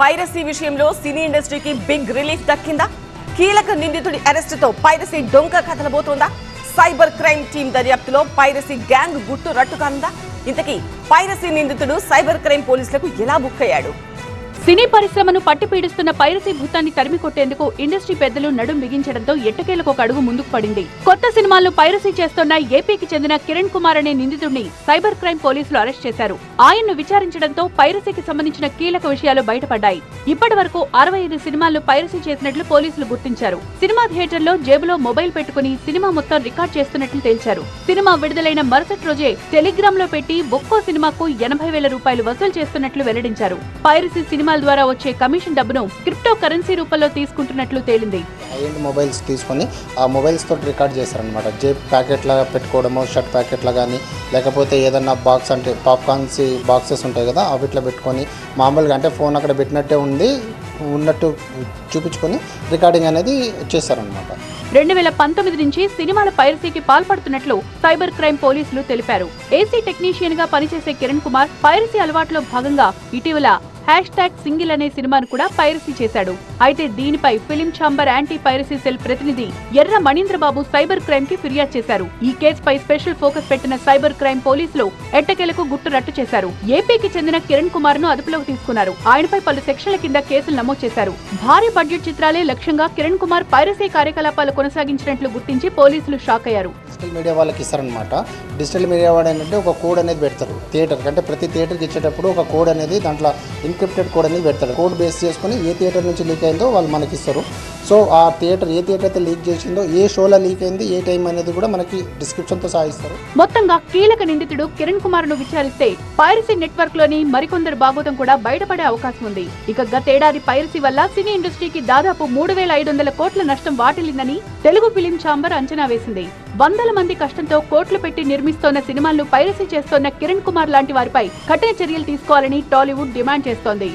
Piracy విషయంలో సినీ ఇండస్ట్రీకి big relief దక్కిందా? కీలక నిందితుడి అరెస్టుతో పైరసీ డొంక కథలబోతోందా? సైబర్ క్రైమ్ టీం దర్యాప్తులో పైరసీ గ్యాంగ్ గుట్టు రట్టుకానుందా? ఇంతకీ పైరసీ నిందితుడు సైబర్ క్రైమ్ పోలీసులకు ఎలా బుక్ అయ్యాడు? సినీ పరిశ్రమను పట్టిపీడిస్తున్న పైరసీ భూతాన్ని తరిమి కొట్టేందుకు ఇండస్ట్రీ పెద్దలు నడుం బిగించడంతో ఎట్టకేలకు ఒక అడుగు ముందుకు పడింది. కొత్త సినిమాలను పైరసీ చేస్తున్న ఏపీకి చెందిన కిరణ్ కుమార్ అనే నిందితుడిని సైబర్ క్రైమ్ పోలీసులు అరెస్ట్ చేశారు. ఆయన్ను విచారించడంతో పైరసీకి సంబంధించిన కీలక విషయాలు బయటపడ్డాయి. ఇప్పటి వరకు అరవై ఐదు సినిమాలు పైరసీ చేసినట్లు పోలీసులు గుర్తించారు. సినిమా థియేటర్లో జేబులో మొబైల్ పెట్టుకుని సినిమా మొత్తం రికార్డ్ చేస్తున్నట్లు తేల్చారు. సినిమా విడుదలైన మరుసటి రోజే టెలిగ్రామ్లో పెట్టి ఒక్కో సినిమాకు ఎనభై వేల రూపాయలు వసూలు చేస్తున్నట్లు వెల్లడించారు. పైరసీ సినిమాల ద్వారా వచ్చే కమిషన్ డబ్బును క్రిప్టో కరెన్సీ రూపంలో తీసుకుంటున్నట్లు తేలింది. హైఎండ్ మొబైల్స్ తీసుకొని ఆ మొబైల్స్ తోటి రికార్డ్ చేస్తారనమాట జేబ్ ప్యాకెట్ లాగా పెట్టుకోవడము షర్ట్ ప్యాకెట్లా కానీ లేకపోతే ఏదన్నా బాక్స్ అంటే పాప్కార్న్స్ బాక్సెస్ ఉంటాయి కదా అవిట్లో పెట్టుకొని మామూలుగా అంటే ఫోన్ అక్కడ పెట్టినట్టే ఉంది ఉన్నట్టు చూపించుకొని రికార్డింగ్ అనేది చేస్తారనమాట రెండు వేల పంతొమ్మిది నుంచి సినిమాల పైరసీకి పాల్పడుతున్నట్లు సైబర్ క్రైమ్ పోలీసులు తెలిపారు. ఏసీ టెక్నీషియన్గా పనిచేసే కిరణ్ కుమార్ పైరసీ అలవాట్లో భాగంగా ఇటీవల హ్యాష్ ట్యాగ్ సింగిల్ అనే సినిమాను కూడా పైరసీ చేశాడు. అయితే దీనిపై film chamber anti piracy cell ప్రతినిధి ఎర్ర మణీంద్రబాబు సైబర్ క్రైమ్కి ఫిర్యాదు చేశారు. ఈ కేసుపై స్పెషల్ ఫోకస్ పెట్టిన సైబర్ క్రైమ్ పోలీసులు ఎట్టకేలకు గుట్టు రట్టు చేశారు. ఏపీకి చెందిన కిరణ్ కుమార్ను అదుపులోకి తీసుకున్నారు. ఆయనపై పలు సెక్షన్ల కింద కేసులు నమోదు చేశారు. భారీ బడ్జెట్ చిత్రాలే లక్ష్యంగా కిరణ్ కుమార్ పైరసీ కార్యకలాపాలు కొనసాగించినట్లు గుర్తించి పోలీసులు షాక్ అయ్యారు. డిజిటల్ మీడియా వాళ్ళకి ఇస్తారనమాట డిజిటల్ మీడియా వాడు ఏంటంటే ఒక కోడ్ అనేది పెడతారు థియేటర్కి అంటే ప్రతి థియేటర్కి ఇచ్చేటప్పుడు ఒక కోడ్ అనేది దాంట్లో ఇన్క్రిప్టెడ్ కోడ్ అనేది పెడతారు. కోడ్ బేస్ చేసుకొని ఏ థియేటర్ నుంచి లీక్ అయిందో వాళ్ళు మనకి ఇస్తారు. సో ఆ థియేటర్ ఏ థియేటర్ అయితే లీక్ చేసిందో ఏ షోలో లీక్ అయింది ఏ టైం అనేది కూడా మనకి డిస్క్రిప్షన్తో తో ఇస్తారు మొత్తంగా కీలక నిందితుడు కిరణ్ కుమార్ను విచారిస్తే పైరసీ నెట్వర్క్లోని మరికొందరు బాగోతం కూడా బయటపడే అవకాశం ఉంది. ఇక గతేడాది పైరసీ వల్ల సినీ ఇండస్ట్రీకి దాదాపు మూడు వేల ఐదు వందల కోట్ల నష్టం వాటిల్లిందని తెలుగు ఫిలిం ఛాంబర్ అంచనా వేసింది. వందల మంది కష్టంతో కోట్లు పెట్టి నిర్మిస్తోన్న సినిమాలను పైరసీ చేస్తోన్న కిరణ్ కుమార్ లాంటి వారిపై కఠిన చర్యలు తీసుకోవాలని టాలీవుడ్ డిమాండ్ చేస్తోంది.